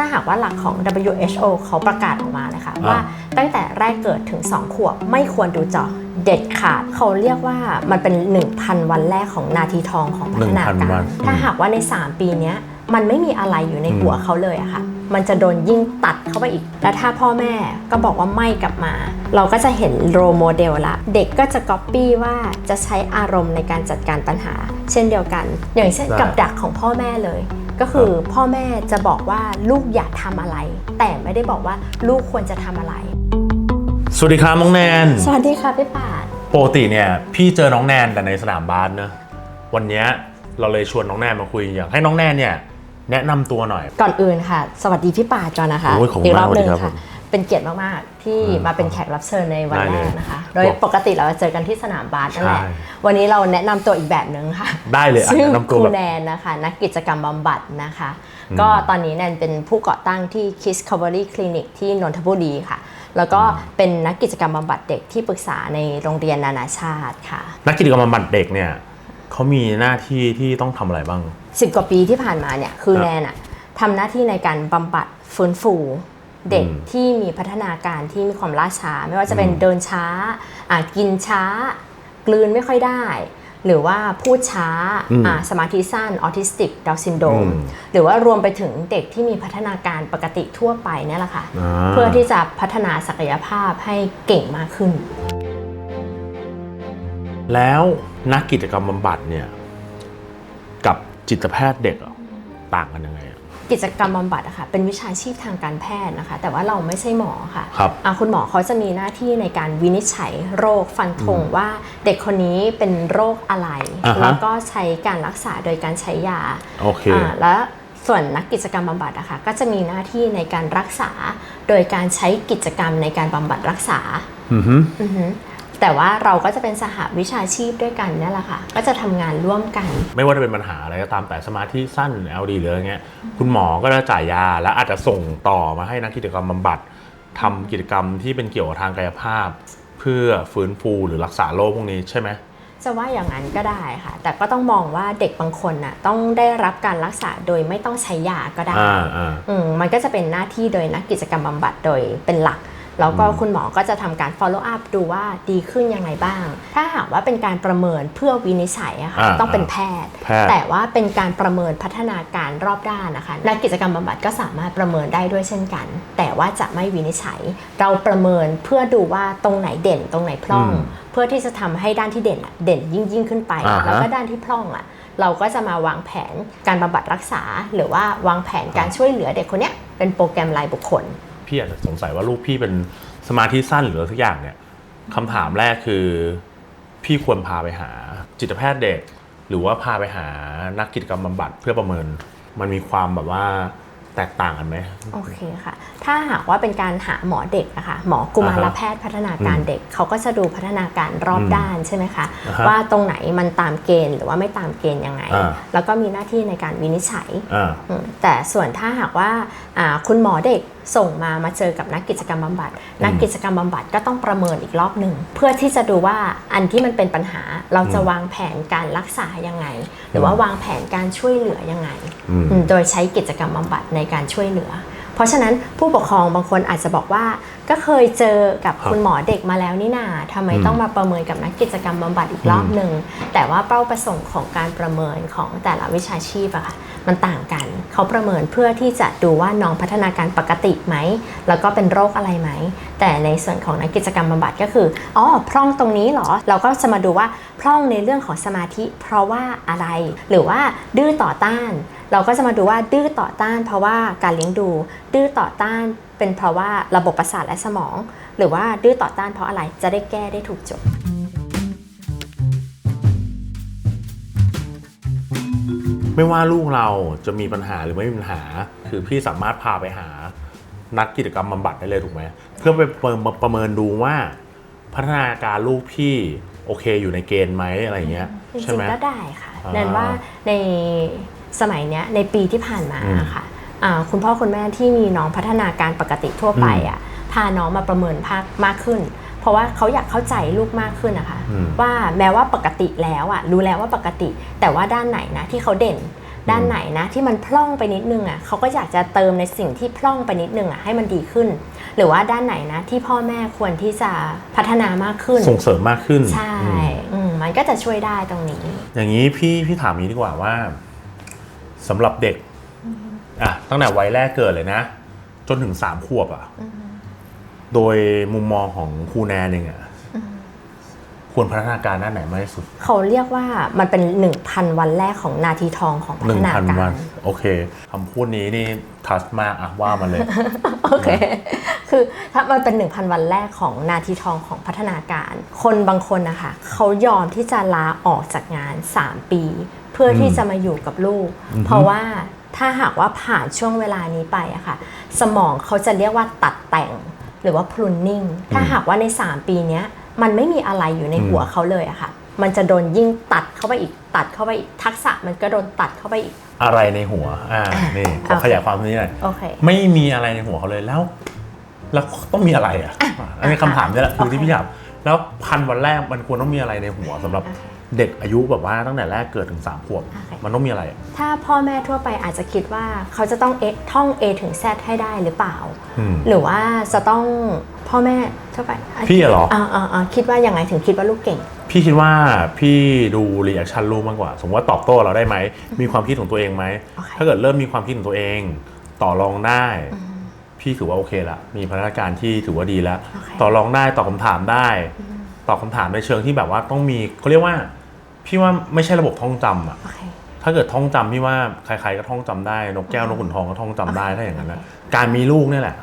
ถ้าหากว่าหลักของ WHO เขาประกาศออกมาเลยค่ะว่าตั้งแต่แรกเกิดถึง 2 ขวบไม่ควรดูจอเด็ดขาดเขาเรียกว่ามันเป็น 1,000 วันแรกของนาทีทองของพัฒนา1,000กาวัรนถ้าหากว่าใน 3 ปีเนี้ยมันไม่มีอะไรอยู่ในหัวเขาเลยอะค่ะ มันจะโดนยิ่งตัดเข้าไปอีก และถ้าพ่อแม่ก็บอกว่าไม่กลับมา เราก็จะเห็นโรโมเดลละ เด็กก็จะก๊อปปี้ว่าจะใช้อารมณ์ในการจัดการปัญหา เช่นเดียวกัน อย่างเช่นได้กับดักของพ่อแม่เลย ก็คือพ่อแม่จะบอกว่าลูกอย่าทำอะไร แต่ไม่ได้บอกว่าลูกควรจะทำอะไร สวัสดีครับน้องแนน สวัสดีค่ะพี่ปาดปกติเนี่ยพี่เจอน้องแนนแต่ในสนามบาสเนอะวันเนี้ยเราเลยชวนน้องแนนมาคุยอยากให้น้องแนนเนี่ยแนะนำตัวหน่อย ก่อนอื่นค่ะ สวัสดีพี่ปาดก่อนนะคะโอ้ยขอบคุณอีกรอบมากหนึ่งสวัสดีครับค่ะ เป็นเกียรติมาก ๆ ที่อืมมาเป็นแขกรับเชิญในวันได้แรเลยกนะคะ โดยปกติเราจะเจอกันที่สนามบาสนั่นแหละใช่วันนี้เราแนะนำตัวอีกแบบหนึ่งค่ะ ได้เลยอะซึ่งแนะนำคตัวรูแบบแนนนะคะ นักกิจกรรมบำบัดนะคะ ก็ตอนนี้แนนเป็นผู้ก่อตั้งที่ Kiss Recovery Clinic ที่นนทบุรีค่ะ แล้วก็เป็นนักกิจกรรมบำบัดเด็กที่ปรึกษาในโรงเรียนนานาชาติค่ะ นักกิจกรรมบำบัดเด็กเนี่ยเขามีหน้าที่ที่ต้องทำอะไรบ้างสิบกว่าปีที่ผ่านมาเนี่ยคือครับแนนอะทำหน้าที่ในการบำบัดฟื้นฟู เด็กอืมที่มีพัฒนาการที่มีความล่าช้า ไม่ว่าจะเป็นอืมเดินช้าอะกินช้า กลืนไม่ค่อยได้ หรือว่าพูดช้าอืมอะสมาธิสั้นออทิสติกดาวซินโดมอืมหรือว่ารวมไปถึงเด็กที่มีพัฒนาการปกติทั่วไปเนี่ยแหละค่ะาเพื่อที่จะพัฒนาศักยภาพให้เก่งมากขึ้น แล้วนักกิจกรรมบำบัดเนี่ยกับจิตแพทย์เด็กอะต่างกันยังไงอะ กิจกรรมบำบัดอะค่ะเป็นวิชาชีพทางการแพทย์นะคะ แต่ว่าเราไม่ใช่หมอค่ะครับอะคุณหมอเขาจะมีหน้าที่ในการวินิจฉัยโรคฟันธงว่าเด็กคนนี้เป็นโรคอะไรอ่าฮะแล้วก็ใช้การรักษาโดยการใช้ยาโอเคอ่าแล้วส่วนนักกิจกรรมบำบัดอะค่ะก็จะมีหน้าที่ในการรักษา โดยการใช้กิจกรรมในการบำบัดรักษาอือฮึอือฮึ แต่ว่าเราก็จะเป็นสหวิชาชีพด้วยกันเนี่ยแหละค่ะ ก็จะทำงานร่วมกัน ไม่ว่าจะเป็นปัญหาอะไรก็ตามแต่สมาธิสั้น LD หรืออะไรเงี้ยคุณหมอก็จะจ่ายยา แล้วอาจจะส่งต่อมาให้นักกิจกรรมบำบัดทำกิจกรรมที่เป็นเกี่ยวกับทางกายภาพ เพื่อฟื้นฟูหรือรักษาโรคพวกนี้ใช่ไหมจะว่าอย่างนั้นก็ได้ค่ะ แต่ก็ต้องมองว่าเด็กบางคนน่ะต้องได้รับการรักษาโดยไม่ต้องใช้ยาก็ได้อ่าอ่าอืมมันก็จะเป็นหน้าที่โดยนักกิจกรรมบำบัดโดยเป็นหลัก แล้วก็อืมคุณหมอก็จะทำการ follow up ดูว่าดีขึ้นยังไงบ้าง ถ้าหากว่าเป็นการประเมินเพื่อวินิจฉัยอะค่ะอ่าต้องเป็นแพทย์แพทย์ แต่ว่าเป็นการประเมินพัฒนาการรอบด้านนะคะ นักกิจกรรมบำบัดก็สามารถประเมินได้ด้วยเช่นกัน แต่ว่าจะไม่วินิจฉัย เราประเมินเพื่อดูว่าตรงไหนเด่นตรงไหนพร่องอืมเพื่อที่จะทำให้ด้านที่เด่นอะเด่นยิ่งยิ่งขึ้นไปอ่าฮะแล้วก็ด้านที่พร่องอะเราก็จะมาวางแผนการบำบัดรักษา หรือว่าวางแผนการช่วยเหลือเด็กคนเนี้ยเป็นโปรแกรมรายบุคคล พี่อาจจะสงสัยว่าลูกพี่เป็นสมาธิสั้นหรืออะไรสักอย่างเนี่ยคำถามแรกคือพี่ควรพาไปหาจิตแพทย์เด็ก หรือว่าพาไปหานักกิจกรรมบำบัดเพื่อประเมิน มันมีความแบบว่าแตกต่างกันไหมโอเคค่ะ ถ้าหากว่าเป็นการหาหมอเด็กนะคะหมอกุมารอ่าฮะแพทย์พัฒนาการเด็กเขาก็จะดูพัฒนาการรอบอืมด้านใช่ไหมคะอ่าฮะว่าตรงไหนมันตามเกณฑ์หรือว่าไม่ตามเกณฑ์ยังไงอ่าแล้วก็มีหน้าที่ในการวินิจฉัยอ่าอืมแต่ส่วนถ้าหากว่าอ่าคุณหมอเด็ก ส่งมามาเจอกับนักกิจกรรมบำบัด นักกิจกรรมบำบัดก็ต้องประเมินอีกรอบหนึ่งเพื่อที่จะดูว่าอันที่มันเป็นปัญหาเราจะอืมวางแผนการรักษายังไง หรือว่าวางแผนการช่วยเหลือยังไงอืมอืมโดยใช้กิจกรรมบำบัดในการช่วยเหลือ เพราะฉะนั้นผู้ปกครองบางคนอาจจะบอกว่า ก็เคยเจอกับครับคุณหมอเด็กมาแล้วนี่นาทำไมอืมต้องมาประเมินกับนักกิจกรรมบำบัดอีกรอบหนึ่งแต่ว่าเป้าประสงค์ของการประเมินของแต่ละวิชาชีพอะค่ะ มันต่างกัน เขาประเมินเพื่อที่จะดูว่าน้องพัฒนาการปกติไหม แล้วก็เป็นโรคอะไรไหม แต่ในส่วนของนักกิจกรรมบำบัดก็คือ อ๋อ พร่องตรงนี้เหรอ เราก็จะมาดูว่าพร่องในเรื่องของสมาธิ เพราะว่าอะไร หรือว่าดื้อต่อต้าน เราก็จะมาดูว่าดื้อต่อต้าน เพราะว่าการเลี้ยงดู ดื้อต่อต้านเป็นเพราะว่าระบบประสาทและสมอง หรือว่าดื้อต่อต้านเพราะอะไร จะได้แก้ได้ถูกจุด ไม่ว่าลูกเราจะมีปัญหาหรือไม่มีปัญหา คือพี่สามารถพาไปหานักกิจกรรมบำบัดได้เลยถูกไหมเพื่อไปประเมินประเมินดูว่า พัฒนาการลูกพี่โอเคอยู่ในเกณฑ์ไหมอะไรเงี้ยจริใช่ไหมงๆก็ได้ค่ะอ่าแนนว่าในสมัยเนี้ยในปีที่ผ่านมาอืมค่ะอ่าคุณพ่อคุณแม่ที่มีน้องพัฒนาการปกติทั่วไปอะพาน้องมาประเมินภาคมากขึ้น เพราะว่าเขาอยากเข้าใจลูกมากขึ้นนะคะอืมว่าแม้ว่าปกติแล้วอะรู้แล้วว่าปกติ แต่ว่าด้านไหนนะที่เขาเด่นด้านไหนนะที่มันพร่องไปนิดนึงอะเขาก็อยากจะเติมในสิ่งที่พร่องไปนิดนึงอะให้มันดีขึ้น หรือว่าด้านไหนนะที่พ่อแม่ควรที่จะพัฒนามากขึ้น ส่งเสริมมากขึ้น ใช่อืมอืมมันก็จะช่วยได้ตรงนี้ อย่างนี้พี่พี่ถามนี้ดีกว่าว่าสำหรับเด็กอะตั้งแต่วัยแรกเกิดเลยนะ จนถึงสามขวบอะ โดยมุมมองของครูแนนเองอะควรพัฒนาการด้านไหนมากที่สุด เขาเรียกว่ามันเป็น 1,000 วันแรกของนาทีทองของพัหนึ่ฒงนาพันกาวัรนโอเคคำพูดนี้นี่ทัชมากอะว่ามาเลย โอเค คือถ้ามันเป็น 1,000 วันแรกของนาทีทองของพัฒนาการ คนบางคนนะคะเขายอมที่จะลาออกจากงาน 3 ปี เพื่อที่อืมจะมาอยู่กับลูกอือฮึเพราะว่าถ้าหากว่าผ่านช่วงเวลานี้ไปอะค่ะ สมองเขาจะเรียกว่าตัดแต่ง หรือว่า pruning ถ้าหากว่าใน 3 ปีเนี้ยมันไม่มีอะไรอยู่ในหัวเขาเลยอะค่ะมันจะโดนยิ่งตัดเข้าไปอีกตัดเข้าไปอีกทักษะมันก็โดนตัดเข้าไปอีก อะไรในหัวอ่านี่ขอโอเคขยายความตรงนี้หน่อยโอเคไม่มีอะไรในหัวเขาเลยแล้ว แล้วต้องมีอะไรอะอันนี้คำถามนี่แหละคือที่พี่ถามแล้วพันวันแรกมันควรต้องมีอะไรในหัวสำหรับโอ เคเด็กอายุแบบว่าตั้งแต่แรกเกิดถึงสามขวบโอเคมันต้องมีอะไรอะถ้าพ่อแม่ทั่วไปอาจจะคิดว่าเขาจะต้องเอท่อง A ถึง Z ให้ได้หรือเปล่าอืมหรือว่าจะต้องพ่อแม่ทั่วไปะพี่เหรออ่าอ่าอ่าคิดว่ายังไงถึงคิดว่าลูกเก่ง พี่คิดว่าพี่ดูรีแอคชั่นลูกมากกว่า สมมติว่าตอบโต้เราได้ไหม มีความคิดของตัวเองไหมโอเคถ้าเกิดเริ่มมีความคิดของตัวเอง ต่อรองได้ พี่ถือว่าโอเคละมีพัฒนาการที่ถือว่าดีแล้วโอเคต่อรองได้ตอบคำถามได้ ตอบคำถามในเชิงที่แบบว่าต้องมีเขาเรียกว่า พี่ว่าไม่ใช่ระบบท่องจำอะโอเค ถ้าเกิดท่องจำพี่ว่าใครๆก็ท่องจำได้นกแก้วนกขุนทองก็ท่องจำได้ถ้าอย่างนั้นนะการมีลูกเนี่ยแหละ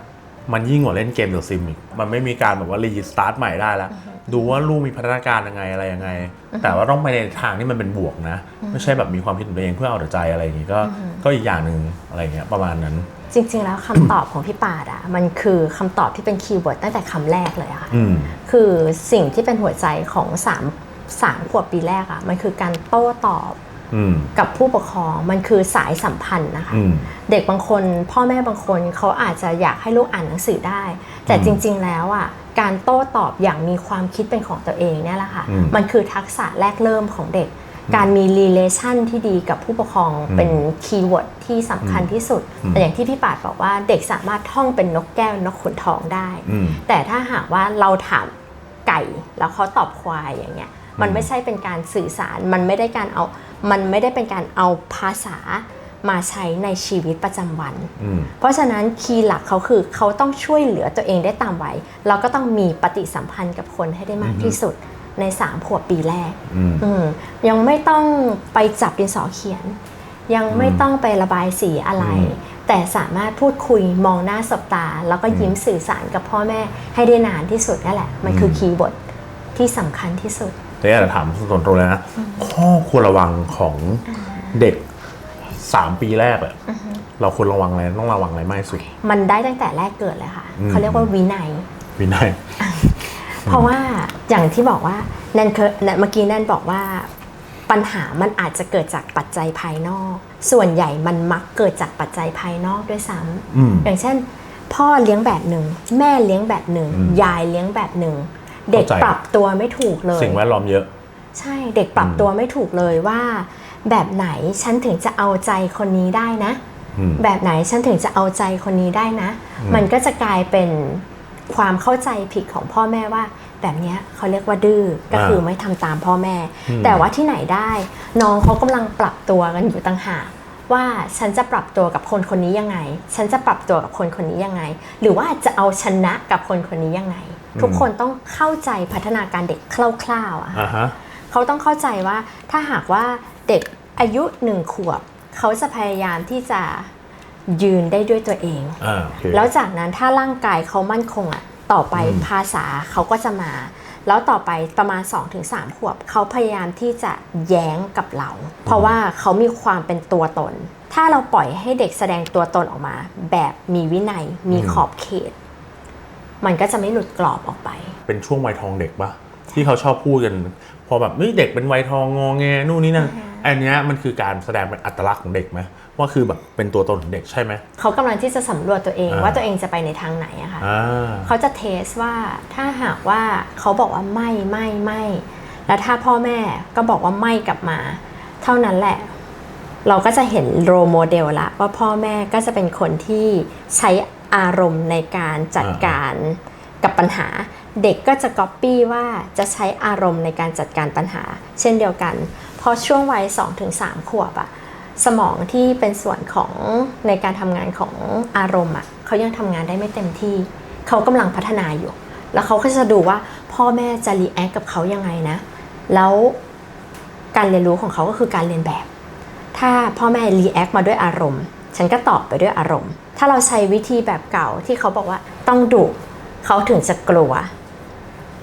มันยิ่งกว่าเล่นเกมเดอะซิมอีกมันไม่มีการแบบว่ารีสตาร์ทใหม่ได้แล้วดูว่าลูกมีพัฒนาการยังไงอะไรยังไง แต่ว่าต้องไปในทางที่มันเป็นบวกนะ ไม่ใช่แบบมีความคิดของตัวเองเพื่อเอาแต่ใจอะไรอย่างงี้ก็ก็อีกอย่างหนึ่งอะไรเงี้ยประมาณนั้น จริง ๆ แล้วคำตอบของพี่ปาดอะมันคือคำตอบที่เป็นคีย์เวิร์ดตั้งแต่คำแรกเลยอะค่ะ อืม คือสิ่งที่เป็นหัวใจของ3 3 ขวบปีแรกอะมันคือการโต้ตอบอืมกับผู้ปกครองมันคือสายสัมพันธ์นะคะอืมเด็กบางคนพ่อแม่บางคนเขาอาจจะอยากให้ลูกอ่านหนังสือได้ แต่อืมจริง ๆ แล้วอะการโต้ตอบอย่างมีความคิดเป็นของตัวเองเนี่ยแหละค่ะอืมมันคือทักษะแรกเริ่มของเด็ก การมี relation ที่ดีกับผู้ปกครองอืมเป็นคีย์เวิร์ดที่สำคัญที่สุดอืมแต่อย่างที่พี่ปาดบอกว่าเด็กสามารถท่องเป็นนกแก้วนกขุนทองได้อืมแต่ถ้าหากว่าเราถามไก่แล้วเขาตอบควายอย่างเงี้ย มันไม่ใช่เป็นการสื่อสาร มันไม่ได้การเอา มันไม่ได้เป็นการเอาภาษามาใช้ในชีวิตประจำวันอืมเพราะฉะนั้นคีย์หลักเขาคือเขาต้องช่วยเหลือตัวเองได้ตามวัยเราก็ต้องมีปฏิสัมพันธ์กับคนให้ได้มากที่สุดใน3ขวบปีแรกอืมอืมยังไม่ต้องไปจับดินสอเขียน ยังไม่ต้องไประบายสีอะไรอืมแต่สามารถพูดคุยมองหน้าสบตา แล้วก็ยิ้มสื่อสารกับพ่อแม่ให้ได้นานที่สุดนั่นแหละ มันคือคีย์เวิร์ดที่สำคัญที่สุด แต่อยากจะถามส่วนตัวเลยนะ ข้อควรระวังของเด็กสามปีแรกอะเราควรระวังอะไรต้องระวังอะไรมากที่สุด มันได้ตั้งแต่แรกเกิดเลยค่ะ อืม เขาเรียกว่าวินัย วินัย เพราะว่าอย่างที่บอกว่าแนนเคยเมื่อกี้แนนบอกว่า ปัญหามันอาจจะเกิดจากปัจจัยภายนอก ส่วนใหญ่มันมักเกิดจากปัจจัยภายนอกด้วยซ้อืมำอย่างเช่น พ่อเลี้ยงแบบหนึ่ง แม่เลี้ยงแบบหนึ่ง อืม ยายเลี้ยงแบบหนึ่ง เด็กเข้าใจปรับตัวไม่ถูกเลย สิ่งแวดล้อมเยอะ ใช่เด็กปรับอืมตัวไม่ถูกเลยว่า แบบไหนฉันถึงจะเอาใจคนนี้ได้นะอืมแบบไหนฉันถึงจะเอาใจคนนี้ได้นะอืมมันก็จะกลายเป็นความเข้าใจผิดของพ่อแม่ว่า แบบเนี้ยเขาเรียกว่าดื้อก็คือไม่ทำตามพ่อแม่ แต่ว่าที่ไหนได้ น้องเขากำลังปรับตัวกันอยู่ต่างหากว่าฉันจะปรับตัวกับคนคนนี้ยังไง ฉันจะปรับตัวกับคนคนนี้ยังไง หรือว่าจะเอาชนะกับคนคนนี้ยังไง ทุกคนต้องเข้าใจพัฒนาการเด็กคร่าวๆอะค่ะอ่าฮะเขาต้องเข้าใจว่าถ้าหากว่าเด็กอายุหนึ่งขวบ เขาจะพยายามที่จะยืนได้ด้วยตัวเองอ่าโอเคแล้วจากนั้นถ้าร่างกายเขามั่นคงอะต่อไปอืมภาษาเขาก็จะมา แล้วต่อไปประมาณ 2-3 ขวบ เขาพยายามที่จะแย้งกับเรา เพราะว่าเขามีความเป็นตัวตน ถ้าเราปล่อยให้เด็กแสดงตัวตนออกมา แบบมีวินัยมีขอบเขต มันก็จะไม่หลุดกรอบออกไป เป็นช่วงวัยทองเด็กปะที่เขาชอบพูดกัน พอแบบเฮ้ยเด็กเป็นวัยทองงอแงนู่นนี่นั่นอ่าฮะอันเนี้ยมันคือการแสดงเป็นอัตลักษณ์ของเด็กไหมว่าคือแบบเป็นตัวตนของเด็กใช่ไหมเขากำลังที่จะสำรวจตัวเองอ่าว่าตัวเองจะไปในทางไหนอะค่ะอ่าเขาจะเทสว่าถ้าหากว่าเขาบอกว่าไม่ไม่ไม่แล้วถ้าพ่อแม่ก็บอกว่าไม่กลับมา เท่านั้นแหละ เราก็จะเห็นโรโมเดลละว่าพ่อแม่ก็จะเป็นคนที่ใช้ อารมณ์ในการจัดการกับปัญหา เด็กก็จะก๊อปปี้ว่าจะใช้อารมณ์ในการจัดการปัญหา เช่นเดียวกัน พอช่วงวัย 2-3 ขวบอะสมองที่เป็นส่วนของในการทำงานของอารมณ์อะเขายังทำงานได้ไม่เต็มที่ เขากำลังพัฒนาอยู่ แล้วเขาก็จะดูว่าพ่อแม่จะรีแอคกับเขายังไงนะ แล้วการเรียนรู้ของเขาก็คือการเรียนแบบ ถ้าพ่อแม่รีแอคมาด้วยอารมณ์ ฉันก็ตอบไปด้วยอารมณ์ ถ้าเราใช้วิธีแบบเก่าที่เขาบอกว่าต้องดุเขาถึงจะกลัว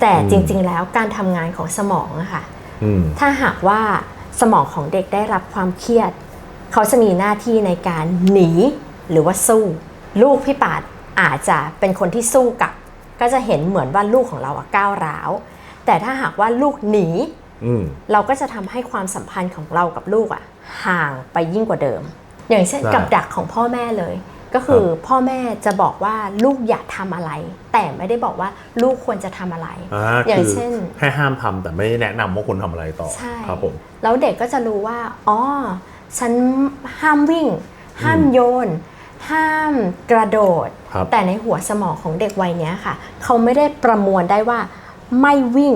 แต่จริง ๆ แล้วการทำงานของสมองอะค่ะอืมถ้าหากว่าสมองของเด็กได้รับความเครียด เขาจะมีหน้าที่ในการหนีหรือว่าสู้ ลูกพี่ปาดอาจจะเป็นคนที่สู้กลับ ก็จะเห็นเหมือนว่าลูกของเราอะก้าวร้าว แต่ถ้าหากว่าลูกหนีอืมเราก็จะทำให้ความสัมพันธ์ของเรากับลูกอะห่างไปยิ่งกว่าเดิม อย่างเช่นใช่กับดักของพ่อแม่เลย ก็คือพ่อแม่จะบอกว่าลูกอย่าทำอะไร แต่ไม่ได้บอกว่าลูกควรจะทำอะไรอ่าอย่างคือเช่น ให้ห้ามทำแต่ไม่ได้แนะนำว่าคุณทำอะไรต่อใช่ครับผมแล้วเด็กก็จะรู้ว่าอ๋อฉันห้ามวิ่ง ห้ามโยน ห้ามกระโดดครับแต่ในหัวสมองของเด็กวัยเนี้ยค่ะ เขาไม่ได้ประมวลได้ว่า ไม่วิ่ง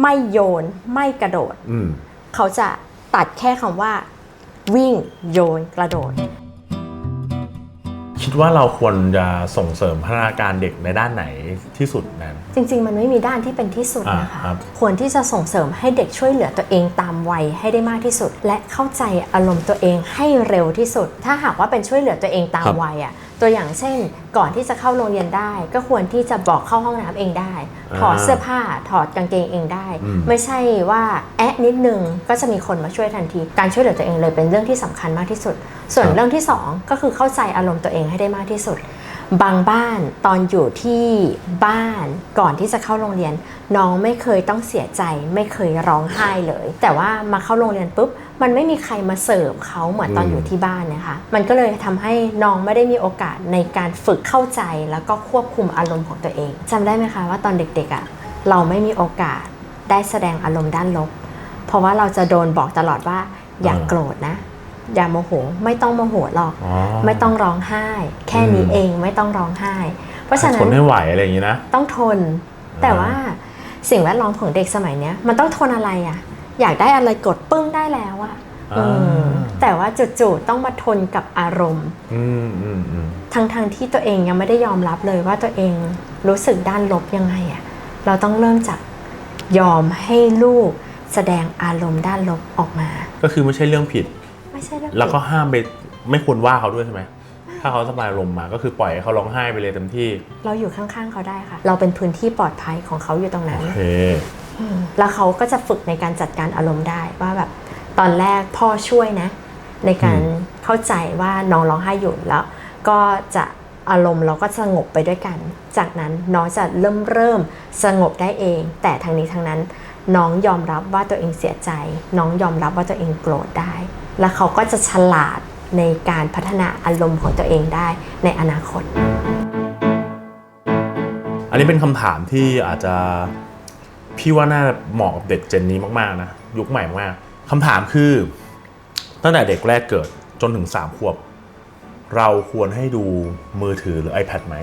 ไม่โยน ไม่กระโดดอืมเขาจะตัดแค่คำว่า วิ่งโยนกระโดดคิด ว่าเราควรจะส่งเสริมพัฒนาการเด็กในด้านไหนที่สุดนั้น จริง ๆ มันไม่มีด้านที่เป็นที่สุดนะคะอ่าครับควรที่จะส่งเสริมให้เด็กช่วยเหลือตัวเองตามวัยให้ได้มากที่สุด และเข้าใจอารมณ์ตัวเองให้เร็วที่สุด ถ้าหากว่าเป็นช่วยเหลือตัวเองตามวัยอะ ตัวอย่างเช่นก่อนที่จะเข้าโรงเรียนได้ ก็ควรที่จะบอกเข้าห้องน้ำเองได้ ถอดเสื้อผ้าถอดกางเกงเองได้ ไม่ใช่ว่าแอะนิดนึงก็จะมีคนมาช่วยทันที การช่วยเหลือตัวเองเลยเป็นเรื่องที่สำคัญมากที่สุด ส่วนเรื่องที่สองก็คือเข้าใจอารมณ์ตัวเองให้ได้มากที่สุด บางบ้านตอนอยู่ที่บ้านก่อนที่จะเข้าโรงเรียน น้องไม่เคยต้องเสียใจ ไม่เคยร้องไห้เลย แต่ว่ามาเข้าโรงเรียนปุ๊บ มันไม่มีใครมาเสิร์ฟเขาเหมือนตอนอยู่ที่บ้านนะคะ มันก็เลยทำให้น้องไม่ได้มีโอกาสในการฝึกเข้าใจแล้วก็ควบคุมอารมณ์ของตัวเองจำได้ไหมคะว่าตอนเด็กๆอะ่ะเราไม่มีโอกาสได้แสดงอารมณ์ด้านลบ เพราะว่าเราจะโดนบอกตลอดว่าอย่าโกรธนะ อย่าโมโหไม่ต้องโมโหหรอกอ๋อไม่ต้องร้องไห้ แค่นี้อืมเองไม่ต้องร้องไห้ เพราะฉะนั้ทนนไม่ไหวอะไรอย่างนี้นะ ต้องทน แต่ว่าสิ่งแวดล้อมของเด็กสมัยเนี้ยมันต้องทนอะไรอะ่ะ อยากได้อะไรกดปึ้งได้แล้วอะ่ะอ่าเออแต่ว่าจู่ๆต้องมาทนกับอารมณ์อืมอืมอืมทั้งๆที่ตัวเองยังไม่ได้ยอมรับเลยว่าตัวเองรู้สึกด้านลบยังไงอะ่ะเราต้องเริ่มจากยอมให้ลูกแสดงอารมณ์ด้านลบออกมา ก็คือไม่ใช่เรื่องผิด ไม่ใช่เรื่องแล้วก็ผิดห้ามไปไม่ควรว่าเขาด้วยใช่ไหมถ้าเขาสบายลมณ์มาก็คือปล่อยให้เขาร้องไห้ไปเลยเต็มที่ เราอยู่ข้างๆเขาได้ค่ะ เราเป็นพื้นที่ปลอดภัยของเขาอยู่ตรงนั้นโอเค แล้วเขาก็จะฝึกในการจัดการอารมณ์ได้ว่าแบบตอนแรกพ่อช่วยนะ ในการอืมเข้าใจว่าน้องร้องไห้อยู่แล้ว ก็จะอารมณ์เราก็สงบไปด้วยกัน จากนั้นน้องจะเริ่มเริ่มสงบได้เอง แต่ทางนี้ทางนั้น น้องยอมรับว่าตัวเองเสียใจ น้องยอมรับว่าตัวเองโกรธได้ แล้วเขาก็จะฉลาดในการพัฒนาอารมณ์ของตัวเองได้ในอนาคต อันนี้เป็นคำถามที่อาจจะ พี่ว่าน่าเหมาะกับเด็กเจนนี้มากๆนะยุคใหม่มากคำถามคือ ตั้งแต่เด็กแรกเกิดจนถึง3ขวบ เราควรให้ดูมือถือหรือ iPad ไหม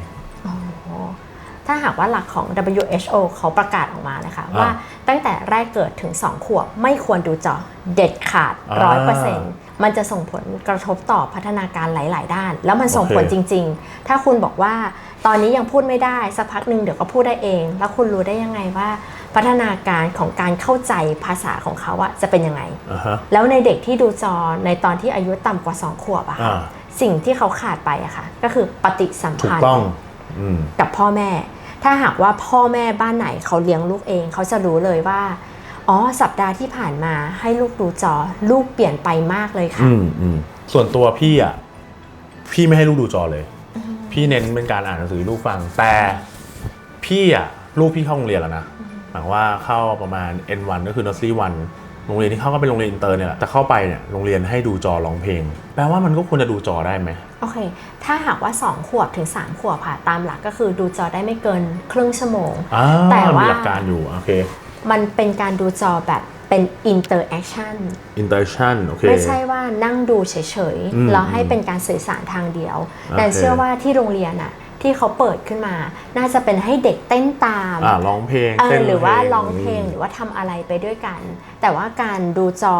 ถ้าหากว่าหลักของ WHO เขาประกาศออกมานะคะอ่าว่าตั้งแต่แรกเกิดถึง 2 ขวบ ไม่ควรดูจอเด็ดขาดอ่าร้อยเปอร์เซ็นต์มันจะส่งผลกระทบต่อพัฒนาการหลาย ๆ ด้าน แล้วมันส่งผลโอเคจริง ๆ ถ้าคุณบอกว่าตอนนี้ยังพูดไม่ได้ สักพักหนึ่งเดี๋ยวก็พูดได้เอง แล้วคุณรู้ได้ยังไงว่า พัฒนาการของการเข้าใจภาษาของเขาอะจะเป็นยังไงอ่าฮะแล้วในเด็กที่ดูจอในตอนที่อายุต่ำกว่า2ขวบอะค่ะอ่าสิ่งที่เขาขาดไปอะค่ะ ก็คือปฏิสัมถูกพันธ์ต้องอืมกับพ่อแม่ ถ้าหากว่าพ่อแม่บ้านไหนเขาเลี้ยงลูกเอง เขาจะรู้เลยว่าอ๋อสัปดาห์ที่ผ่านมาให้ลูกดูจอลูกเปลี่ยนไปมากเลยค่ะอืมอืมส่วนตัวพี่อะพี่ไม่ให้ลูกดูจอเลย พี่เน้นเป็นการอ่านหนังสือให้ลูกฟังแต่พี่อะลูกพี่เข้าโรงเรียนแล้วนะ หมายว่าเข้าประมาณ N1 ก็คือ nursery 1โรงเรียนที่เข้าก็เป็นโรงเรียนอินเตอร์เนี่ยแหละแต่เข้าไปเนี่ยโรงเรียนให้ดูจอร้องเพลง แปลว่ามันก็ควรจะดูจอได้ไหมโอเค ถ้าหากว่า 2 ขวบถึง 3 ขวบค่ะ ตามหลักก็คือดูจอได้ไม่เกินครึ่งชั่วโมงอ่าแต่ว่ามีมีหลักการอยู่โอเค มันเป็นการดูจอแบบเป็น interaction interaction โอเคไม่ใช่ว่านั่งดูเฉยอืมๆแล้วให้เป็นการสื่อสารทางเดียวโอเคแต่เชื่อว่าที่โรงเรียนอะ ที่เขาเปิดขึ้นมา น่าจะเป็นให้เด็กเต้นตามอ่าร้องเพลงเออเต้นหรือว่าร้องเพลงหรือว่าทำอะไรไปด้วยกัน แต่ว่าการดูจอ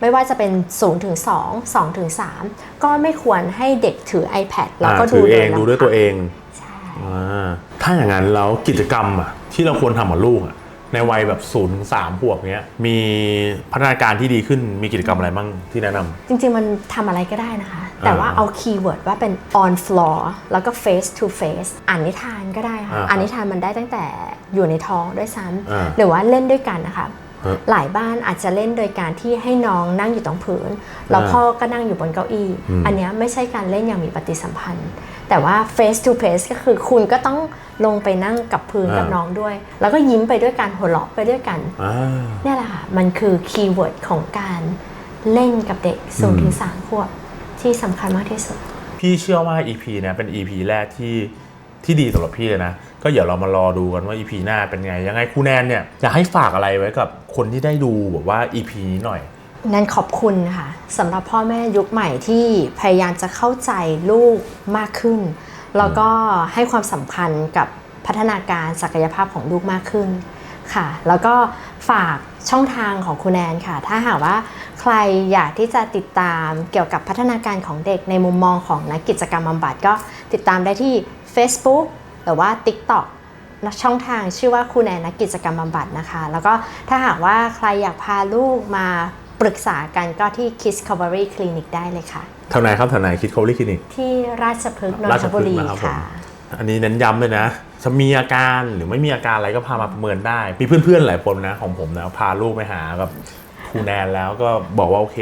ไม่ว่าจะเป็น0ถึง2 2ถึง3ก็ไม่ควรให้เด็กถือ iPad แล้วก็อ่าดูถือเองโลำดูด้วยตัวเอง ใช่อ่าถ้าอย่างนั้นแล้วกิจกรรมอะที่เราควรทำกับลูกอะ ในวัยแบบ0ูนย์สามขวบเนี้ยมีพัฒนาการที่ดีขึ้นมีกิจกรรมอะไรบ้างที่แนะนำ จริงๆ มันทำอะไรก็ได้นะคะ แต่ว่าเอาคีย์เวิร์ดว่าเป็น on floor แล้วก็ face to face อ่านนิทานก็ได้ค่ะ อ่าครับอ่านนิทานมันได้ตั้งแต่อยู่ในท้องด้วยซ้อ่าำหรือว่าเล่นด้วยกันนะคะ ฮะหลายบ้านอาจจะเล่นโดยการที่ให้น้องนั่งอยู่ตรงพื้น แล้วอ่าพ่อก็นั่งอยู่บนเก้าอี้ อืม อันเนี้ยไม่ใช่การเล่นอย่างมีปฏิสัมพันธ์ แต่ว่า face to face ก็คือคุณก็ต้องลงไปนั่งกับพื้นกับน้องด้วย แล้วก็ยิ้มไปด้วยกันหัวเราะไปด้วยกันอ่าเนี่ยแหละค่ะ มันคือคีย์เวิร์ดของการเล่นกับเด็ก0ูนถึงสามขวบที่สำคัญมากที่สุด พี่เชื่อว่า EP เนี้ยเป็น EP แรกที่ที่ดีสำหรับพี่เลยนะ ก็เดี๋ยวเรามารอดูกันว่า EP หน้าเป็นไง ยังไงครูแนนเนี่ยอยากให้ฝากอะไรไว้กับคนที่ได้ดูแบบว่า EP นี้หน่อย นั้นขอบคุณค่ะสำหรับพ่อแม่ยุคใหม่ที่พยายามจะเข้าใจลูกมากขึ้น แล้วก็ให้ความสำคัญกับพัฒนาการศักยภาพของลูกมากขึ้นค่ะ แล้วก็ฝากช่องทางของคุณแนนค่ะ ถ้าหากว่าใครอยากที่จะติดตามเกี่ยวกับพัฒนาการของเด็กในมุมมองของนักกิจกรรมบำบัดก็ติดตามได้ที่ Facebook หรือว่า TikTok ช่องทางชื่อว่าครูแนนนักกิจกรรมบำบัดนะคะ แล้วก็ถ้าหากว่าใครอยากพาลูกมา ปรึกษากันก็ที่ Kids Recovery Clinic ได้เลยค่ะแถวไหนครับแถวไหนคิดเขาลิคลินิกที่ราชพฤกษ์นนราชทพบุฤกษ์รีนะครับผมค่ะ อันนี้เน้นย้ำเลยนะจะมีอาการหรือไม่มีอาการอะไรก็พามาประเมินได้ มีเพื่อนๆหลายคนนะของผมนะพาลูกไปหากับครูแนนแล้วก็บอกว่าโอเค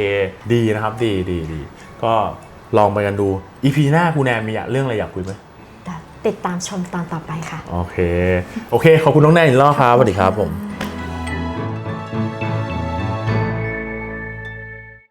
ดีนะครับดีดีดีก็ลองไปกันดู EP หน้าครูแนนมีเรื่องอะไรอยากคุยไหมติดตามชมตอนต่อไปค่ะ โอเค โอเค ขอบคุณน้องแนนอีกรอบครับสวัสดีครับผมค่ะ